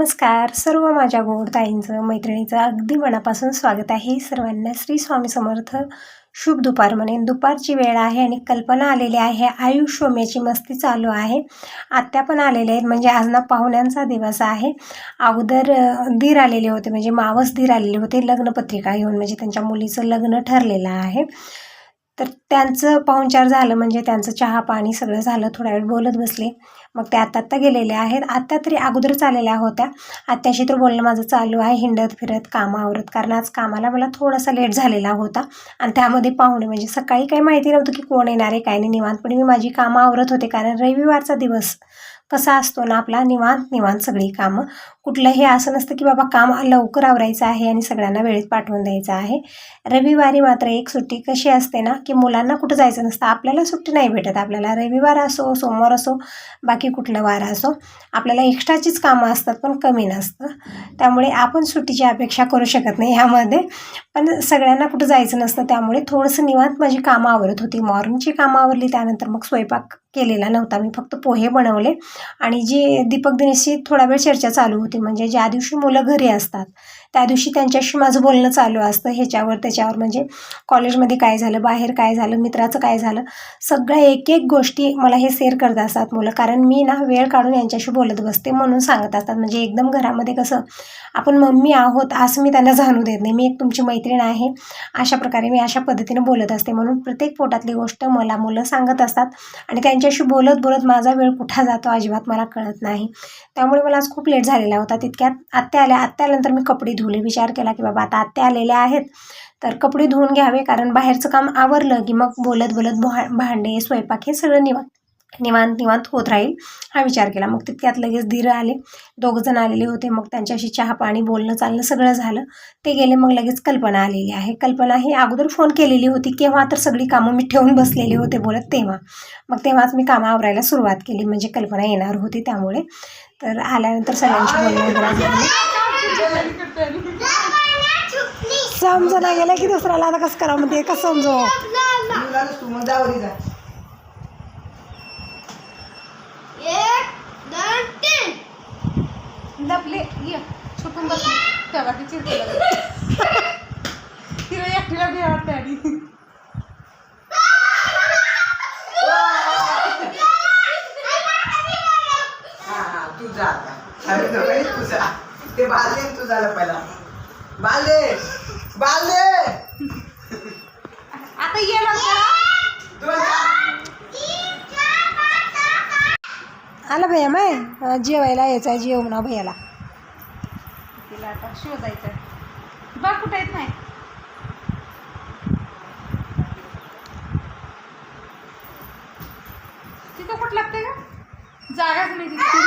नमस्कार. सर्व माझ्या गोडताईंचं मैत्रिणीचं अगदी मनापासून स्वागत आहे. सर्वांना श्री स्वामी समर्थ. शुभ दुपार म्हणेन दुपारची वेळ आहे आणि कल्पना आलेली आहे. आयुष होम्याची मस्ती चालू आहे. आत्या पण आलेल्या आहेत. म्हणजे आज ना पाहुण्यांचा दिवस आहे. अगोदर दीर आलेले होते. म्हणजे मावस दीर आलेले होते. लग्नपत्रिका घेऊन म्हणजे त्यांच्या मुलीचं लग्न ठरलेलं आहे. तर त्यांचं पाहुणचार झालं. म्हणजे त्यांचं चहा पाणी सगळं झालं. थोडा वेळ बोलत बसले. मग ते आत्ता आत्ता गेलेले आहेत. आत्ता तरी अगोदरच आलेल्या होत्या. आत्याशी तर बोलणं माझं चालू आहे. हिंडत फिरत कामावरत कारण आज कामाला मला थोडासा लेट झालेला होता. आणि त्यामध्ये पाहुणे म्हणजे सकाळी काही माहिती नव्हतं की कोण येणार आहे काय नाही. निवांतपणे मी माझी कामं आवरत होते. कारण रविवारचा दिवस. कसा असतो ना आपला निवांत निवांत सगळी कामं. कुठलं हे असं नसतं की बाबा काम लवकर आवरायचं आहे आणि सगळ्यांना वेळेत पाठवून द्यायचं आहे. रविवारी मात्र एक सुट्टी कशी असते ना की मुलांना कुठं जायचं नसतं. आपल्याला सुट्टी नाही भेटत. आपल्याला रविवार असो सोमवार असो बाकी कुठलं वार असो आपल्याला एक्स्ट्राचीच कामं असतात पण कमी नसतं. त्यामुळे आपण सुट्टीची अपेक्षा करू शकत नाही ह्यामध्ये पण सगळ्यांना कुठं जायचं नसतं त्यामुळे थोडंसं निवांत माझी कामं आवरत होती. मॉर्निंगची कामं आवरली त्यानंतर मग स्वयंपाक केलेला नव्हता. मी फक्त पोहे बनवले. आणि जी दीपक दिनेशची थोडा वेळ चर्चा चालू होती. म्हणजे ज्या दिवशी मुलं घरी असतात त्या दिवशी त्यांच्याशी माझं बोलणं चालू असतं. ह्याच्यावर त्याच्यावर म्हणजे कॉलेजमध्ये काय झालं बाहेर काय झालं मित्राचं काय झालं सगळ्या एक एक गोष्टी मला हे शेअर करत असतात मुलं. कारण मी ना वेळ काढून यांच्याशी बोलत बसते म्हणून सांगत असतात. म्हणजे एकदम घरामध्ये कसं आपण मम्मी आहोत असं मी त्यांना जाणू देत नाही. मी एक तुमची मैत्रीण आहे अशा प्रकारे मी अशा पद्धतीने बोलत असते म्हणून प्रत्येक पोटातली गोष्ट मला मुलं सांगत असतात. आणि त्यांच्याशी बोलत बोलत माझा वेळ कुठा जातो अजिबात मला कळत नाही. त्यामुळे मला आज खूप लेट झालेला होता. तितक्यात आत्या आल्या. आत्या आल्यानंतर मी कपडे धुले विचार केला की बाबा आता आत्या आलेल्या आहेत तर कपडे धुवून घ्यावे कारण बाहेरचं काम आवरलं की मग बोलत बोलत भा भांडे स्वयंपाक हे सगळं निवांत निवांत निवांत होत राहील हा विचार केला. मग तितक्यात लगेच धीर आले दोघंजण आलेले होते मग त्यांच्याशी चहा पाणी बोलणं चालणं सगळं झालं. ते गेले मग लगेच कल्पना आलेली आहे. कल्पना ही अगोदर फोन केलेली होती केव्हा तर सगळी कामं मी ठेवून बसलेले होते बोलत तेव्हा. मग तेव्हाच मी कामं आवरायला सुरुवात केली म्हणजे कल्पना येणार होती त्यामुळे. तर आल्यानंतर सगळ्यांची बोलणं वगैरे झाली. समजा गेलं की दुसऱ्याला आता कसं करावं म्हणजे कसं समजो तू मग जावरी जा एक दोन तीन लपले. ये छुपून बस तेव्हा ती चिरते तिला एकटीला भे वाटते आणि. हा हा तू जा आता. अरे नको रे, तू बालदे तू झालं पहिला. बालदे बालदे आता ये. आला भैया माय. जेवायला यायचं आहे जेव ना भैयाला. तिला आता शोधायचं बघ कुठे येत नाही तिथं कुठं लागते का जागाच नाही तिथं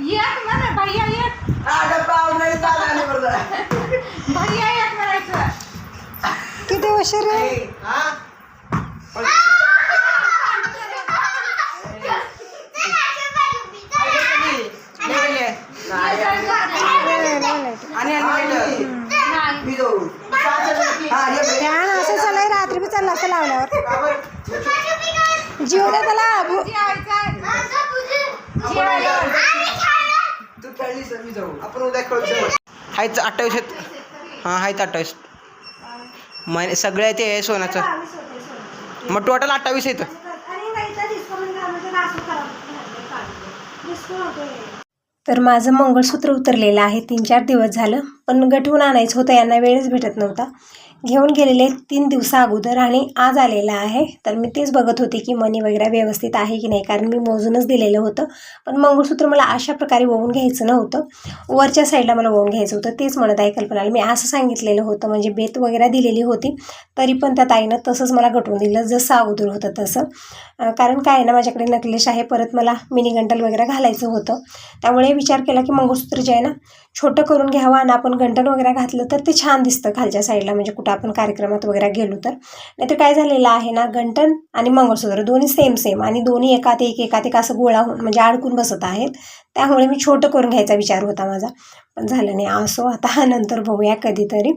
येत म्हणा भैया येत हा, डब्बा आवडणारी चाल आली बरोबर भैया येत म्हणायचं किती उशीर रे ए, हा? पण- नाही, नाही, नाही. आणि आणि नाही मी जाऊ हा ये बाई. फॅन असं चाललंय रात्री बी चाललं असं लावल्यावर का बरं? जीव दे त्याला भू- जेवायचं तू खेळलीस तर मी जाऊ आपण उद्या खेळू हायच अठ्ठावीस आहेत. हां आहेत अठ्ठावीस. महिने सगळ्या ते आहे सोन्याचं. मग टोटल अठ्ठावीस आहेत. तर माझं मंगळसूत्र उतरलेलं आहे. तीन चार दिवस झालं पण गठवून आणायचं होतं यांना वेळच भेटत नव्हता. घेऊन गेलेले तीन दिवसा अगोदर आणि आज आलेला आहे. तर मी तेच बघत होते की मनी वगैरे व्यवस्थित आहे की नाही कारण मी मोजूनच दिलेलं होतं. पण मंगळसूत्र मला अशा प्रकारे ओवून घ्यायचं नव्हतं. वरच्या साईडला मला ओवून घ्यायचं होतं तेच म्हणत आहे कल्पनाला. मी असं सांगितलेलं होतं म्हणजे बेत वगैरे दिलेली होती तरी पण त्या ताईनं तसंच मला गटवून दिलं जसं अगोदर होतं तसं. कारण काय आहे ना माझ्याकडे नकलेश आहे परत मला मिनी गंटल वगैरे घालायचं होतं. त्यामुळे विचार केला की मंगळसूत्र जे आहे ना छोटं करून घ्यावं आणि आपण गंटन वगैरे घातलं तर ते छान दिसतं खालच्या साईडला म्हणजे कुठं आपण कार्यक्रमात वगैरे गेलो तर. नाहीतर काय झालेलं आहे ना गंटन आणि मंगळसूत्र दोन्ही सेम सेम आणि दोन्ही एकात एक एकात एक असं गोळा होऊन म्हणजे अडकून बसत आहेत. त्यामुळे मी छोटं करून घ्यायचा विचार होता माझा. पण झालं नाही. असो आता नंतर बघूया कधीतरी.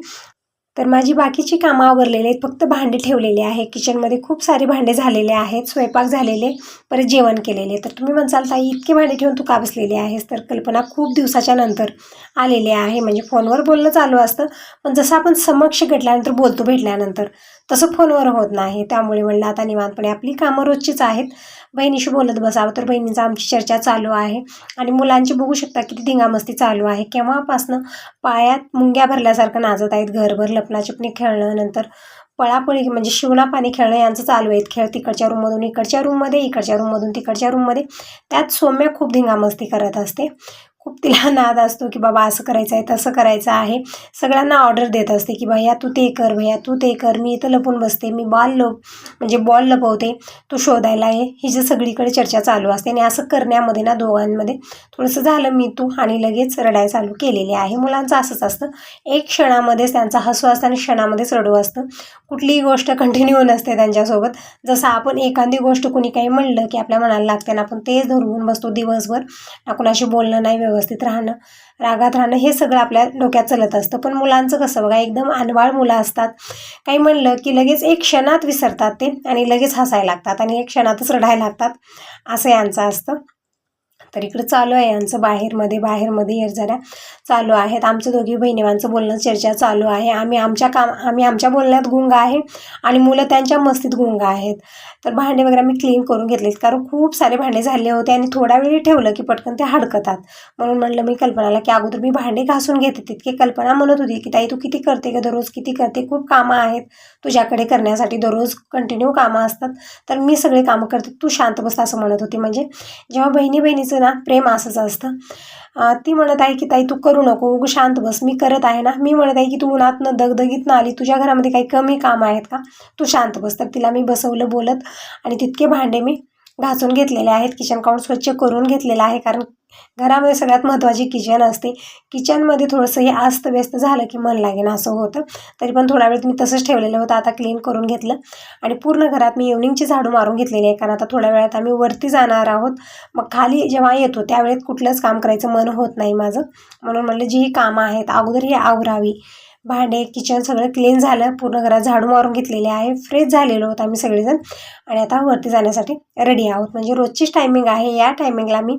तर माझी बाकीची कामं आवरलेली आहेत. फक्त भांडे ठेवलेले आहे. किचनमध्ये खूप सारे भांडे झालेले आहेत. स्वयंपाक झालेले परत जेवण केलेले. तर तुम्ही म्हणसाल ताई इतके भांडे ठेवून तू का बसलेली आहेस? तर कल्पना खूप दिवसाच्या नंतर आलेली आहे. म्हणजे फोनवर बोलणं चालू असतं पण जसं आपण समक्ष घडल्यानंतर बोलतो भेटल्यानंतर तसं फोनवर होत नाही. त्यामुळे म्हणलं आता निवांतपणे आपली कामं रोजचीच आहेत. बहिणीशी बोलत बसावं. तर बहिणींचा आमची चर्चा चालू आहे. आणि मुलांची बघू शकता किती धिंगामस्ती चालू आहे. केव्हापासनं पायात मुंग्या भरल्यासारखं नाचत आहेत. घरभर लपणाचिपणी खेळणं नंतर पळापळी म्हणजे शिवणा पाणी खेळणं यांचं चालू आहेत. खेळ तिकडच्या रूममधून इकडच्या रूममध्ये इकडच्या रूममधून तिकडच्या रूममध्ये. त्यात सौम्या खूप धिंगामस्ती करत असते. खूप तिला नाद असतो की बाबा असं करायचं आहे तसं करायचं आहे. सगळ्यांना ऑर्डर देत असते की भैया तू ते कर भैया तू ते कर मी इथं लपून बसते मी बॉल लप म्हणजे बॉल लपवते तू शोधायला आहे ही जी सगळीकडे चर्चा चालू असते आणि असं करण्यामध्ये ना दोघांमध्ये थोडंसं झालं मी तू आणि लगेच रडाय चालू केलेली आहे. मुलांचं असंच असतं. एक क्षणामध्येच त्यांचा हसू असतं आणि क्षणामध्येच रडू असतं. कुठलीही गोष्ट कंटिन्यू नसते त्यांच्यासोबत. जसं आपण एखादी गोष्ट कुणी काही म्हणलं की आपल्या मनाला लागते ना आपण तेच धरून बसतो दिवसभर. ना कुणाशी बोलणं नाही व्यवस्थित राहणं रागात राहणं हे सगळं आपल्या डोक्यात चालत असतं. पण मुलांचं कसं बघा एकदम अनवाळ मुलं असतात. काही म्हणलं की लगेच एक क्षणात विसरतात ते आणि लगेच हसायला लागतात आणि एक क्षणातच रडायला लागतात. असं यांचं असतं. तर इकडं चालू आहे यांचं बाहेरमध्ये बाहेरमध्ये येर जरा चालू आहेत. आमचं दोघी बहिणीवांचं बोलणं चर्चा चालू आहे. आम्ही आमच्या काम आम्ही आमच्या बोलण्यात गुंग आहे आणि मुलं त्यांच्या मस्तीत गुंग आहेत. तर भांडे वगैरे मी क्लीन करून घेतलेत कारण खूप सारे भांडे झाले होते आणि थोडा वेळ ठेवलं की पटकन ते हडकतात. म्हणून म्हणलं मी कल्पनाला की अगोदर मी भांडे घासून घेते तितके कल्पना म्हणत होती की ताई तू किती करते का दररोज? किती करते? खूप कामं आहेत. तुझ्याकडे करण्यासाठी दररोज कंटिन्यू कामं असतात. तर मी सगळे कामं करते. तू शांत बस असं म्हणत होती. म्हणजे जेव्हा बहिणी बहिणीचं ना प्रेम असंच असतं. ती म्हणत आहे की ताई तू करू नको उग शांत बस मी करत आहे ना. मी म्हणत आहे की तू उन्हातनं दगदगीतनं आली तुझ्या घरामध्ये काही कमी काम आहेत का? तू शांत बस. तर तिला मी बसवलं बोलत आणि तितके भांडे मी घासून घेतलेले आहेत. किचन काउंट स्वच्छ करून घेतलेलं आहे कारण घरामध्ये सगळ्यात महत्त्वाची किचन असते. किचनमध्ये थोडंसं हे अस्तव्यस्त झालं की मन लागेन असं होतं. तरी पण थोडा वेळ मी तसंच ठेवलेलं होतं आता क्लीन करून घेतलं. आणि पूर्ण घरात मी इव्हनिंगची झाडू मारून घेतलेली आहे कारण आता थोड्या वेळात आम्ही वरती जाणार आहोत. मग खाली जेव्हा येतो त्यावेळेत कुठलंच काम करायचं मन होत नाही माझं. म्हणून म्हणलं जी ही कामं आहेत अगोदर ही आवरावी. भांडे किचन सगळं क्लीन झालं. पूर्ण घरात झाडू मारून घेतलेले आहे. फ्रेश झालेलो होतो आम्ही सगळेजण. आणि आता वरती जाण्यासाठी रेडी आहोत. म्हणजे रोजचीच टायमिंग आहे. या टायमिंगला मी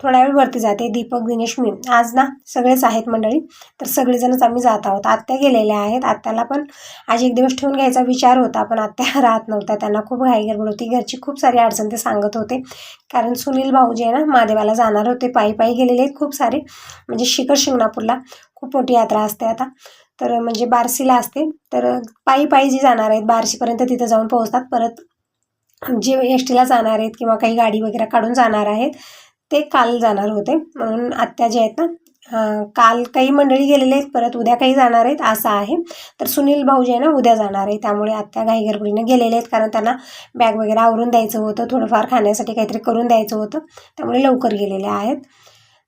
थोडा वेळ वरती जाते दीपक दिनेश मी. आज ना सगळेच आहेत मंडळी. तर सगळेजणच आम्ही जात आहोत. आत्या गेलेल्या आहेत. आत्याला पण आज एक दिवस ठेवून घ्यायचा विचार होता पण आत्या राहत नव्हत्या. त्यांना खूप घाई गडबड होती. घरची खूप सारी अडचण ते सांगत होते. कारण सुनील भाऊ जे आहे ना महादेवाला जाणार होते. पायी पायी गेलेले आहेत खूप सारे. म्हणजे शिखर शिंगणापूरला खूप मोठी यात्रा असते आता. तर म्हणजे बारसीला असते. तर पायी पायी जी जाणार आहेत बारशीपर्यंत तिथं जाऊन पोहोचतात. परत जे एस टीला जाणार आहेत किंवा काही गाडी वगैरे काढून जाणार आहेत ते काल जाणार होते. म्हणून आत्या जे आहेत ना काल काही मंडळी गेलेले आहेत परत उद्या काही जाणार आहेत असं आहे. तर सुनील भाऊ जे आहे ना उद्या जाणार आहे. त्यामुळे आत्या घाई गेलेले आहेत कारण त्यांना बॅग वगैरे आवरून द्यायचं होतं. थोडंफार खाण्यासाठी काहीतरी करून द्यायचं होतं. त्यामुळे लवकर गेलेले आहेत.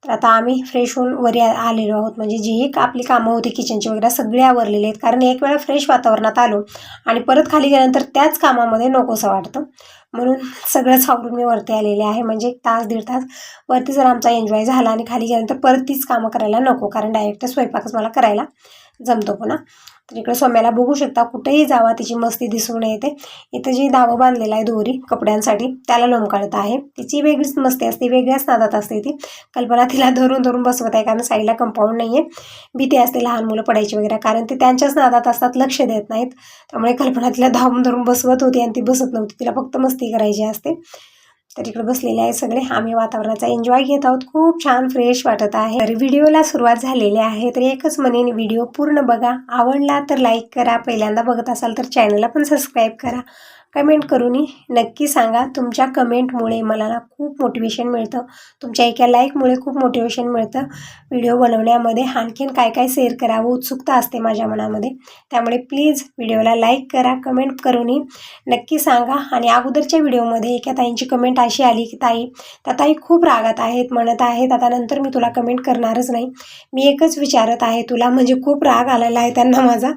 तर आता आम्ही फ्रेश होऊन वरी आलेलो आहोत. म्हणजे जीही का- आपली कामं होती किचनची वगैरे सगळे आवरलेले आहेत. कारण एक वेळा फ्रेश वातावरणात आलो आणि परत खाली गेल्यानंतर त्याच कामामध्ये नकोसं वाटतं. म्हणून सगळंच आवरून मी वरती आलेले आहे. म्हणजे एक तास दीड तास वरती जर आमचा एन्जॉय झाला आणि खाली गेल्यानंतर परत तीच कामं करायला नको. कारण डायरेक्ट स्वयंपाकच मला करायला जमतो पुन्हा. तर इकडे सोम्याला बघू शकता कुठेही जावा तिची मस्ती दिसून येते. इथं जी धावं बांधलेलं आहे दोरी कपड्यांसाठी त्याला लोंबकाळत आहे. तिची वेगळीच मस्ती असते वेगळ्याच नादात असते ती. कल्पना तिला धरून धरून बसवत आहे कारण साईडला कंपाऊंड नाही आहे भीती असते लहान मुलं पडायची वगैरे कारण ते त्यांच्याच नादात असतात लक्ष देत नाहीत. त्यामुळे कल्पना तिला धावून धरून बसवत होती आणि ती बसत नव्हती. तिला फक्त मस्ती करायची असते. तर इकडे बसलेले आहे सगळे. आम्ही वातावरणाचा एन्जॉय घेत आहोत. खूप छान फ्रेश वाटत आहे. तर व्हिडिओला सुरुवात झालेली आहे. तर एकच म्हणेन व्हिडिओ पूर्ण बघा. आवडला तर लाईक करा. पहिल्यांदा बघत असाल तर चॅनलला पण सबस्क्राईब करा. कमेंट करूनही नक्की सांगा. तुमच्या कमेंटमुळे मला ना खूप मोटिवेशन मिळतं. तुमच्या एका लाईकमुळे खूप मोटिवेशन मिळतं. व्हिडिओ बनवण्यामध्ये आणखीन काय काय शेअर करावं उत्सुकता असते माझ्या मनामध्ये. त्यामुळे प्लीज व्हिडिओला लाईक करा कमेंट करूनही नक्की सांगा. आणि अगोदरच्या व्हिडिओमध्ये एका ताईंची कमेंट अशी आली की ताई त्या ताई खूप रागात आहेत म्हणत आहेत. आता नंतर मी तुला कमेंट करणारच नाही. मी एकच विचारत आहे तुला म्हणजे खूप राग आलेला आहे त्यांना माझा.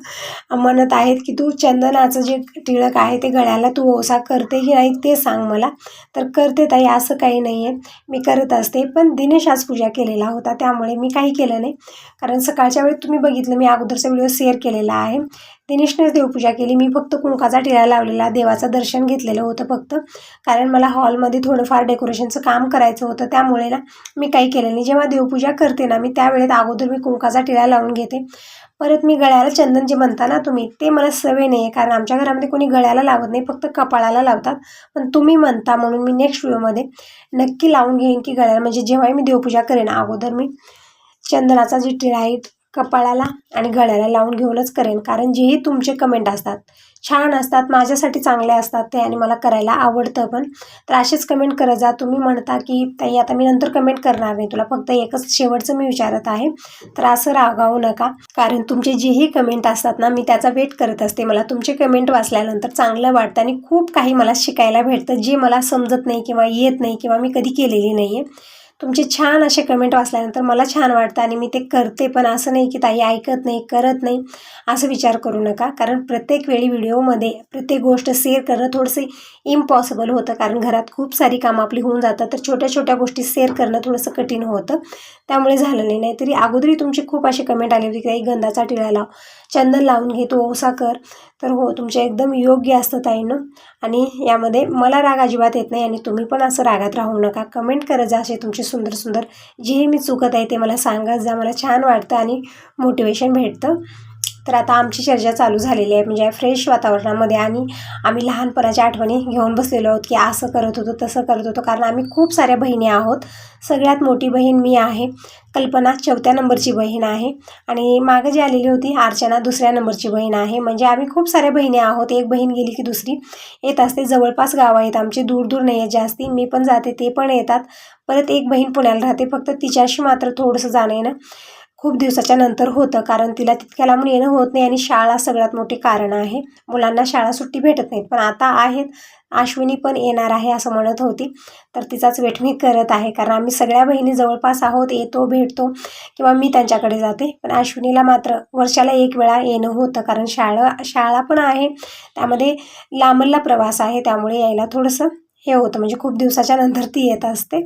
म्हणत आहेत की तू चंदनाचं जे टिळक आहे ते गळ्याला का तू ओसा करते की नाही ते सांग मला. तर करते ताई असं काही नाही आहे मी करत असते. पण दिनेश आज पूजा केलेला होता. त्यामुळे मी काही केलं नाही. कारण सकाळच्या वेळी तुम्ही बघितलं मी अगोदरचा व्हिडिओ शेअर केलेला आहे. दिनेशनेच देवपूजा केली. मी फक्त कुंकाचा टिळा लावलेला. देवाचं दर्शन घेतलेलं होतं फक्त. कारण मला हॉलमध्ये थोडंफार डेकोरेशनचं काम करायचं होतं. त्यामुळे ना मी काही केलं नाही. जेव्हा देवपूजा करते ना मी त्यावेळेत अगोदर मी कुंकाचा टिळा लावून घेते. परत मी गळ्याला चंदन जे म्हणता ना तुम्ही ते मला सवय नाही आहे कारण आमच्या घरामध्ये कोणी गळ्याला लावत नाही फक्त कपाळाला लावतात. पण तुम्ही म्हणता म्हणून मी नेक्स्ट व्हिडिओमध्ये नक्की लावून घेईन की गळ्याला. म्हणजे जेव्हाही मी देवपूजा करेन अगोदर मी चंदनाचा जी टिळा आहे कपाळाला आणि गळ्याला लावून घेऊनच करेन. कारण जेही तुमचे कमेंट असतात छान असतात माझ्यासाठी चांगले असतात ते आणि मला करायला आवडतं पण तर असेच कमेंट करत जा. तुम्ही म्हणता की ताई आता मी नंतर कमेंट करणार नाही. तुला फक्त एकच शेवटचं मी विचारत आहे. तर असं रागावू नका. कारण तुमचे जेही कमेंट असतात ना मी त्याचा वेट करत असते. मला तुमचे कमेंट वाचल्यानंतर चांगलं वाटतं आणि खूप काही मला शिकायला भेटतं. जे मला समजत नाही किंवा येत नाही किंवा मी कधी केलेली नाही आहे तुमचे छान असे कमेंट वाचल्यानंतर मला छान वाटतं आणि मी ते करते पण असं नाही की ताई ऐकत नाही करत नाही असं विचार करू नका. कारण प्रत्येक वेळी व्हिडिओमध्ये प्रत्येक गोष्ट शेअर करणं थोडंसं इम्पॉसिबल होतं. कारण घरात खूप सारी कामं आपली होऊन जातात. तर छोट्या छोट्या गोष्टी शेअर करणं थोडंसं कठीण होतं. त्यामुळे झालं नाही. नाहीतरी अगोदरही तुमची खूप असे कमेंट आले होते की ताई गंधाचा टिळा लाव. चंदन लावून घेतो ओसा कर. तर हो तुमचे एकदम योग्य असतं ताईनं. आणि यामध्ये मला राग अजिबात येत नाही आणि तुम्ही पण असं रागात राहू नका. कमेंट करत जा असे तुमचे सुंदर सुंदर जे मी चुकत आहे ते मला सांगा जा मला छान वाटतं आणि मोटिवेशन भेटतं. तर आता आमची चर्चा चालू झालेली आहे म्हणजे फ्रेश वातावरणामध्ये आणि आम्ही लहानपणाच्या आठवणी घेऊन बसलेलो आहोत की असं करत होतो तसं करत होतो. कारण आम्ही खूप साऱ्या बहिणी आहोत. सगळ्यात मोठी बहीण मी आहे. कल्पना चौथ्या नंबरची बहीण आहे. आणि मागं जी आलेली होती अर्चना दुसऱ्या नंबरची बहीण आहे. म्हणजे आम्ही खूप साऱ्या बहिणी आहोत. एक बहीण गेली की दुसरी. येत असते जवळपास गावं आहेत आमची. दूर दूर नाही आहेत जास्ती. मी पण जाते ते पण येतात. परत एक बहीण पुण्याला राहते. फक्त तिच्याशी मात्र थोडंसं जाणं येणं. खूप दिवसाच्या नंतर होतं कारण तिला तितक्या लांबून येणं होत नाही आणि शाळा सगळ्यात मोठे कारण आहे. मुलांना शाळा सुट्टी भेटत नाहीत पण आता आहेत. अश्विनी पण येणार आहे असं म्हणत होती. तर तिचाच वेट मी करत आहे कारण आम्ही सगळ्या बहिणी जवळपास आहोत येतो भेटतो किंवा मी त्यांच्याकडे जाते. पण अश्विनीला मात्र वर्षाला एक वेळा येणं होतं कारण शाळा शाळा पण आहे. त्यामध्ये लांबला प्रवास आहे त्यामुळे यायला थोडंसं हे होतं. म्हणजे खूप दिवसाच्या नंतर ती येत असते.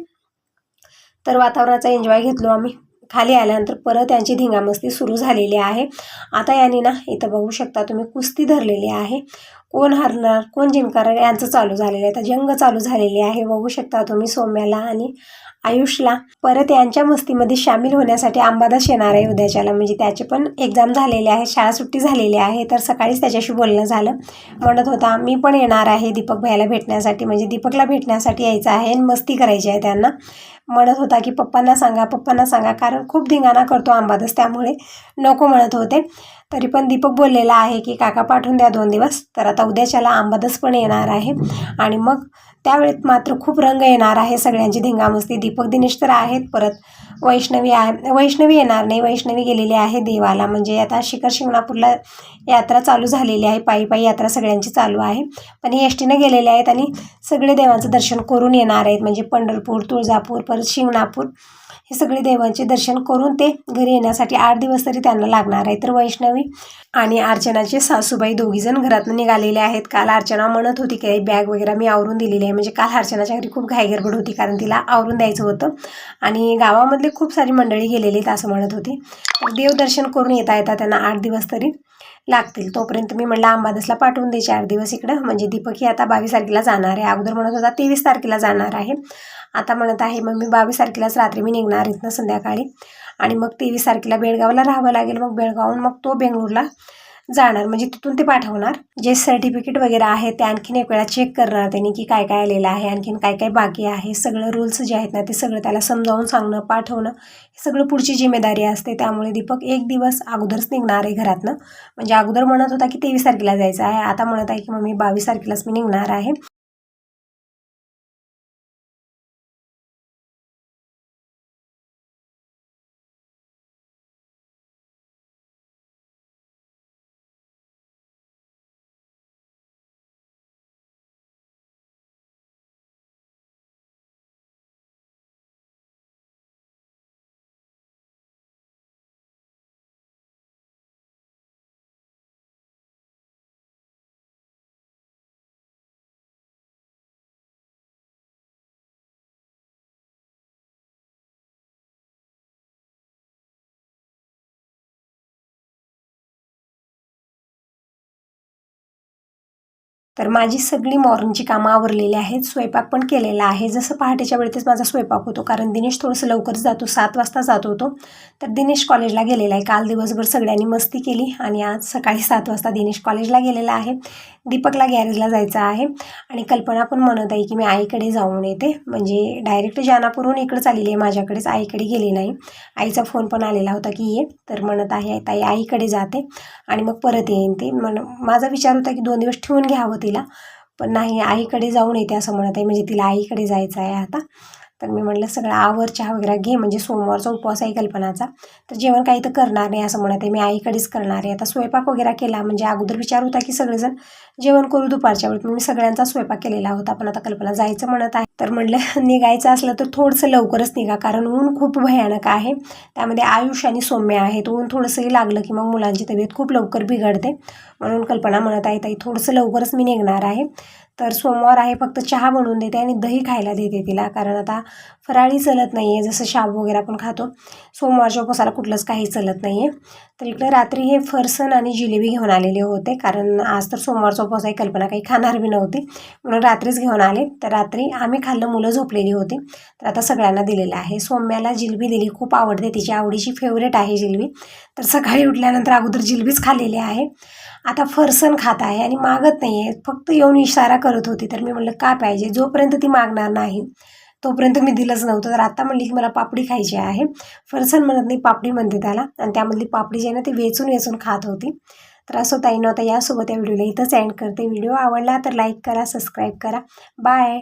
तर वातावरणाचा एन्जॉय घेतलो आम्ही. खाली आल्यानंतर परत यांची धिंगामस्ती सुरू झालेली आहे. आता यांनी ना इथं बघू शकता तुम्ही कुस्ती धरलेली आहे. कोण हरणार कोण जिंकणार? यांचं चालू झालेलं आहे. तर जंग चालू झालेली आहे. बघू शकता तुम्ही सौम्याला आणि आयुषला. परत यांच्या मस्तीमध्ये सामील होण्यासाठी अंबादास येणार आहे उद्याच्याला. म्हणजे त्याचे पण एक्झाम झालेले आहे शाळा सुट्टी झालेली आहे. तर सकाळीच त्याच्याशी बोलणं झालं. म्हणत होता मी पण येणार आहे दीपक भाईला भेटण्यासाठी. म्हणजे दीपकला भेटण्यासाठी यायचं आहे आणि मस्ती करायची आहे त्यांना. म्हणत होता की पप्पांना सांगा पप्पांना सांगा. कारण खूप धिंगाणा करतो अंबादास त्यामुळे. नको म्हणत होते. तरी पण दीपक बोललेला आहे की काका पाठवून द्या दोन दिवस तर आता उद्याच्याला आंबादस पण येणार आहे. आणि मग त्यावेळेत मात्र खूप रंग येणार आहे सगळ्यांची धिंगामस्ती. दीपक दिनेश तर आहेत परत वैष्णवी आहे. वैष्णवी येणार नाही वैष्णवी गेलेली आहे देवाला. म्हणजे आता शिखर शिंगणापूरला यात्रा चालू झालेली आहे पायी पायी यात्रा सगळ्यांची चालू आहे. पण हे एस टीनं गेलेले आहेत आणि सगळे देवांचं दर्शन करून येणार आहेत. म्हणजे पंढरपूर तुळजापूर परत शिंगणापूर. हे सगळे देवांचे दर्शन करून ते घरी येण्यासाठी आठ दिवस तरी त्यांना लागणार आहे. तर वैष्णवी आणि अर्चनाचे सासूबाई दोघीजण घरातून निघालेले आहेत. काल अर्चना म्हणत होती की बॅग वगैरे मी आवरून दिलेली आहे. म्हणजे काल अर्चनाच्या घरी खूप घाईगडबड होती कारण तिला आवरून द्यायचं होतं. आणि गावामधले खूप सारी मंडळी गेलेली आहेत असं म्हणत होती. तर देवदर्शन करून येता येता त्यांना आठ दिवस तरी लागतील. तोपर्यंत मी म्हणलं अंबादासला पाठवून दे चार दिवस इकडं. म्हणजे दीपक ही आता बावीस तारखेला जाणार आहे. अगोदर म्हणत होता तेवीस तारखेला जाणार आहे. आता म्हणत आहे मग मी बावीस तारखेलाच रात्री मी निघणार इथनं संध्याकाळी. आणि मग तेवीस तारखेला बेळगावला राहावं लागेल. मग बेळगावहून मग तो बेंगळूरला जाणार. म्हणजे तिथून ते पाठवणार. जे सर्टिफिकेट वगैरे आहे ते आणखीन एक वेळा चेक करणार त्यांनी की काय काय आलेलं आहे आणखीन काय काय बाकी आहे. सगळं रूल्स जे आहेत ना ते सगळं त्याला समजावून सांगणं पाठवणं हे सगळं पुढची जिम्मेदारी असते. त्यामुळे दीपक एक दिवस अगोदरच निघणार आहे घरातनं. म्हणजे अगोदर म्हणत होता की तेवीस तारखेला जायचं आहे. आता म्हणत आहे की मग मी बावीस तारखेलाच मी निघणार आहे. तर माझी सगळी मॉर्निंगची कामं आवरलेली आहेत. स्वयंपाक पण केलेला आहे. जसं पहाटेच्या वेळेतच माझा स्वयंपाक होतो. कारण दिनेश थोडंसं लवकरच जातो. सात वाजता जात होतो. तर दिनेश कॉलेजला गेलेला आहे. काल दिवसभर सगळ्यांनी मस्ती केली. आणि आज सकाळी सात वाजता दिनेश कॉलेजला गेलेला आहे. दीपकला गॅरेजला जायचं आहे. आणि कल्पना पण म्हणत आहे की मी आईकडे जाऊन येते. म्हणजे डायरेक्ट जानापूरहून इकडंच आलेली आहे. माझ्याकडेच आईकडे गेली नाही. आईचा फोन पण आलेला होता की ये. तर म्हणत आहे ताई आईकडे जाते. आणि मग परत येईन ते. म्हण माझा विचार होता की दोन दिवस ठेवून घ्यावं तिला. पण नाही आईकडे जाऊन येते असं म्हणत आहे. म्हणजे तिला आईकडे जायचं आहे आता. तर मी म्हटलं सगळं आवर चहा वगैरे घे. म्हणजे सोमवारचा उपवास आहे कल्पनाचा. तर जेवण काही तर करणार नाही असं म्हणत आहे. मी आईकडेच करणार आहे. आता स्वयंपाक वगैरे केला. म्हणजे अगोदर विचार होता की सगळेजण जेवण करू दुपारच्या वेळेत. मी सगळ्यांचा स्वयंपाक केलेला होता. पण आता कल्पना जायचं म्हणत आहे. तर म्हटलं निघायचं असलं तर थोडंसं लवकरच निघा कारण ऊन खूप भयानक आहे. त्यामध्ये आयुष आणि सौम्य आहेत. ऊन थोडंसंही लागलं की मग मुलांची तब्येत खूप लवकर बिघडते. म्हणून कल्पना म्हणत आहे ताई थोडंसं लवकरच मी निघणार आहे. तर सोमवार आहे फक्त चहा बनवून देते आणि दही खायला देते तिला कारण आता फराळी चलत नाही आहे जसं शाबू वगैरे आपण खातो. सोमवारच्या उपवासाला कुठलंच काही चलत नाही आहे तर इकडे रात्री हे फरसन आणि जिलेबी घेऊन आलेले होते कारण आज तर सोमवारचा उपवास आहे कल्पना काही खाणार बी नव्हती. म्हणून रात्रीच घेऊन आले. तर रात्री आम्ही खाल्लं मुलं झोपलेली होती. तर आता सगळ्यांना दिलेलं आहे. सौम्याला जिलबी दिली खूप आवडते. तिची आवडीची फेवरेट आहे जिलबी. तर सकाळी उठल्यानंतर अगोदर जिलबीच खाल्लेली आहे. आता फरसन खात आहे आणि मागत नाही आहे फक्त येऊन इशारा करत होती. तर मी म्हणलं का पाहिजे जोपर्यंत ती मागणार नाही. तोपर्यंत मी दिलंच नव्हतं. तर आता म्हणली की मला पापडी खायची आहे. फरसन म्हणत नाही पापडी म्हणते त्याला. आणि त्यामधली पापडी जी आहे ना ती वेचून वेचून खात होती. तर असं ताईनं आता यासोबत या व्हिडिओला इथंच एंड करते. व्हिडिओ आवडला तर लाईक करा सबस्क्राईब करा. बाय